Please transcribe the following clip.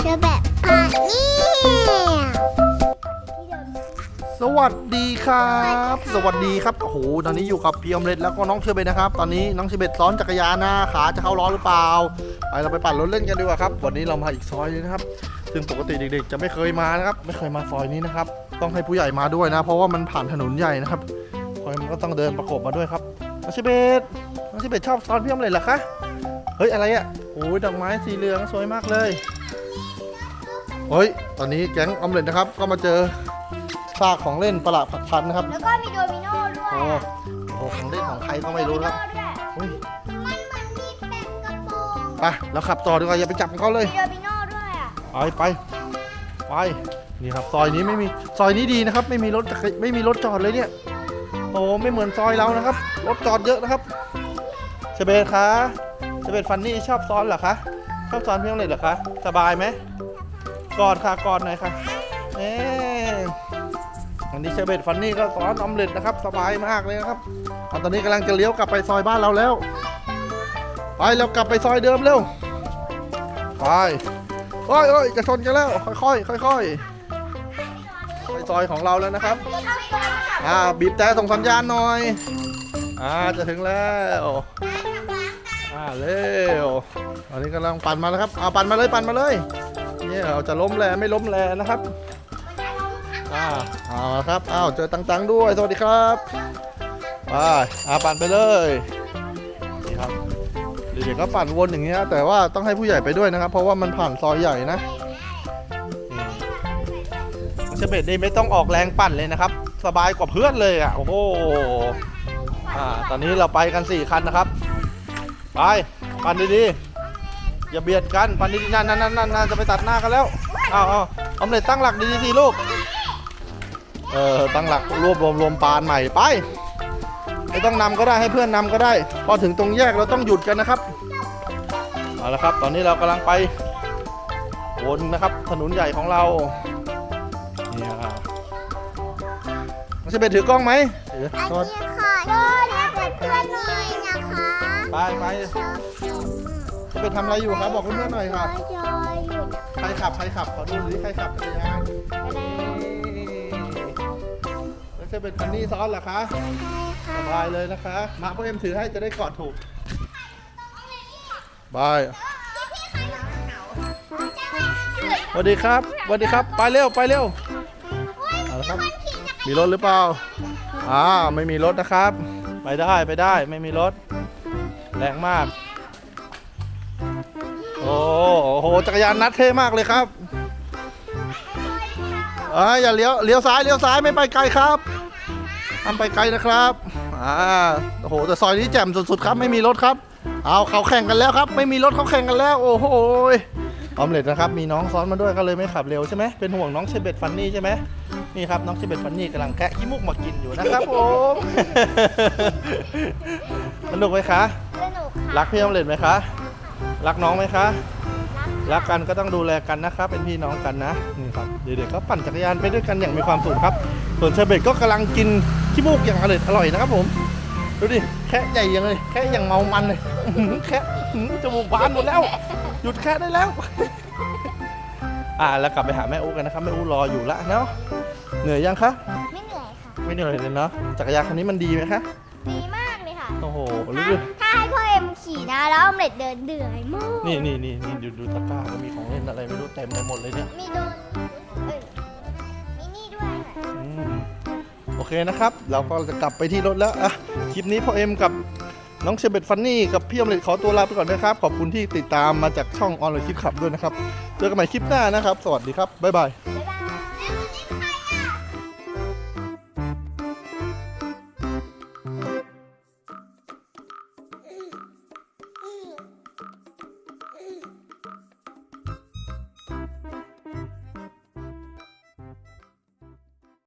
เชื่อแบบอะนี่สวัสดีครับ สวัสดีครับโอ้โหตอนนี้อยู่กับพี่อมเล็ตแล้วก็น้องเชอร์เบตนะครับ ตอนนี้น้องเชอร์เบตซ้อนจักรยานนะขาจะเข้าล้อหรือเปล่าไปเราไปปั่นรถเล่นกันดีกว่าครับ วันนี้เรามาอีกซอยนึงนะครับ ซึ่งปกติเด็กๆ จะไม่เคยมานะครับ ไม่เคยมาซอยนี้นะครับ ต้องให้ผู้ใหญ่มาด้วยนะ เพราะว่ามันผ่านถนนใหญ่นะครับพอยมันก็ต้องเดินประกบมาด้วยครับน้องเชอร์เบตน้องเชอร์เบตชอบซ้อนพี่อมเล็ตเหรอคะเฮ้ยอะไรอะโอ้ยดอกไม้สีเหลืองสวยมากเลย เฮ้ย ตอนนี้แก๊งออมเล็ตนะครับ ก็มาเจอซากของเล่นประหลาดผักพันนะครับ แล้วก็มีโดมิโน่ด้วยโอ้โหของเล่นของใครก็ไม่รู้นะครับเฮ้ยมันเหมือนมีเป็นกระโปรงไปเราขับต่อดีกว่าอย่าไปจับเขาเลย มีโดมิโน่ด้วยอะไปไปไปนี่ครับซอยนี้ไม่มีซอยนี้ดีนะครับ ไม่มีรถจักรไม่มีรถจอดเลยเนี่ยโอ้ไม่เหมือนซอยเรานะครับ รถจอดเยอะนะครับเชเบตคะเชเบตฟันนี่ชอบซ้อนเหรอคะชอบซ้อนเพียงเลยเหรอคะสบายไหม กอดค่ะกอดหน่อยค่ะเอ๊อันนี้เชเบตฟันนี่ก็ซ้อนออมเล็ตนะครับ สบายมากเลยนะครับอะตอนนี้กำลังจะเลี้ยวกลับไปซอยบ้านเราแล้ว ไปเรากลับไปซอยเดิมเร็วไปโอ้ยโอ้ยจะชนกันแล้ว ค่อยๆค่อยๆไปซอยของเราแล้วนะครับอ่าบีบแต่ส่งสัญญาณหน่อยอ่าจะถึงแล้วอ่าเร็วตอนนี้กำลังปั่นมาแล้วครับเอาปั่นมาเลยปั่นมาเลย เนี่ยเราจะล้มแลไม่ล้มแลนะครับ อ่าเอาละครับ อ้าว เจอตังๆด้วย สวัสดีครับไปอ่าปั่นไปเลยนี่ครับ เด็กๆก็ปั่นวนอย่างเงี้ย แต่ว่าต้องให้ผู้ใหญ่ไปด้วยนะครับ เพราะว่ามันผ่านซอยใหญ่นะเชเบตนี่ไม่ต้องออกแรงปั่นเลยนะครับ สบายกว่าเพื่อนเลยอะ โอ้โห อ่า ตอนนี้เราไปกัน 4 คันนะครับ ไป ปั่นดีๆ อย่าเบียดกันปั่นดีๆนั่นนั่นนั่นนั่นจะไปตัดหน้ากันแล้วเอาเอาออมเล็ตตั้งหลักดีๆสิลูกเออตั้งหลักรวบรวมรวมปานใหม่ไปไม่ต้องนำก็ได้ให้เพื่อนนำก็ได้ พอถึงตรงแยกเราต้องหยุดกันนะครับเอาละครับ ตอนนี้เรากำลังไปวนนะครับ ถนนใหญ่ของเราเนี่ยมันจะเป็นถือกล้องไหมถือ ไปไปไปทำอะไรอยู่ครับบอกเพื่อนๆหน่อยครับใครขับใครขับขอดูดิใครขับจักรยานแล้วจะเป็นคันนี้ซ้อนเหรอคะสบายเลยนะคะ มาพ่อเอ็มถือให้จะได้กอดถูกบายสวัสดีครับสวัสดีครับ ไปเร็วไปเร็วเอาละครับมีรถหรือเปล่าอ่าไม่มีรถนะครับ ไปได้ไปได้ไม่มีรถ แรงมาก โอ้โห จักรยานนัดเท่มากเลยครับอ่าอย่าเลี้ยว เลี้ยวซ้าย เลี้ยวซ้าย ไม่ไปไกลครับทำไปไกลนะครับ อ่า โอ้โห แต่ซอยนี้แจ่มสุดๆครับ ไม่มีรถครับ เอาเขาแข่งกันแล้วครับ ไม่มีรถเขาแข่งกันแล้ว โอ้โหออมเล็ตนะครับ มีน้องซ้อนมาด้วยก็เลยไม่ขับเร็วใช่ไหมเป็นห่วงน้องเชเบตฟันนี่ใช่ไหมนี่ครับน้องเชเบตฟันนี่กำลังแกะขี้มูกมากินอยู่นะครับผม สนุกไหมคะ รักพี่ออมเล็ตไหมคะ รักน้องไหมคะ รักกันก็ต้องดูแลกันนะครับ เป็นพี่น้องกันนะนี่ครับเด็กๆก็ปั่นจักรยานไปด้วยกันอย่างมีความสุขครับ ส่วนเชอร์เบตก็กำลังกินขี้มูกอย่างอร่อยอร่อยนะครับผมดูดิแค่ใหญ่ยังเลยแค่อย่างเมามันเลยอื้อหือแค่อื้อหือจมูกบานหมดแล้ว หยุดแค่ได้แล้ว อ่าแล้วกลับไปหาแม่อู้กันนะครับแม่อู้รออยู่ละเนาะเหนื่อยยังคะไม่เหนื่อยค่ะไม่เหนื่อยเลยเนาะจักรยานคันนี้มันดีไหมคะดีมากเลยค่ะโอ้โหถ้ารู้ดิถ้าให้พ่อเอ็ มขี่นะแล้วออมเล็ตเดินเหนื่อยมากนี่นี่นี่นี่ดูดูตะกร้าก็มีของเล่นอะไรไม่รู้เต็มไปหมดเลยเนี่ยมีโดนเอ้ยมีนี่ด้วยค่ะอืมโอเคนะครับ เราก็จะกลับไปที่รถแล้วอะคลิปนี้พ่อเอ็มกับน้องเชเบตฟันนี่กับพี่อมเล็ตขอตัวลาไปก่อนนะครับ ขอบคุณที่ติดตามมาจากช่องออนไลน์คลิปขับด้วยนะครับ เจอกันใหม่คลิปหน้านะครับ สวัสดีครับบ๊ายบายบ๊าย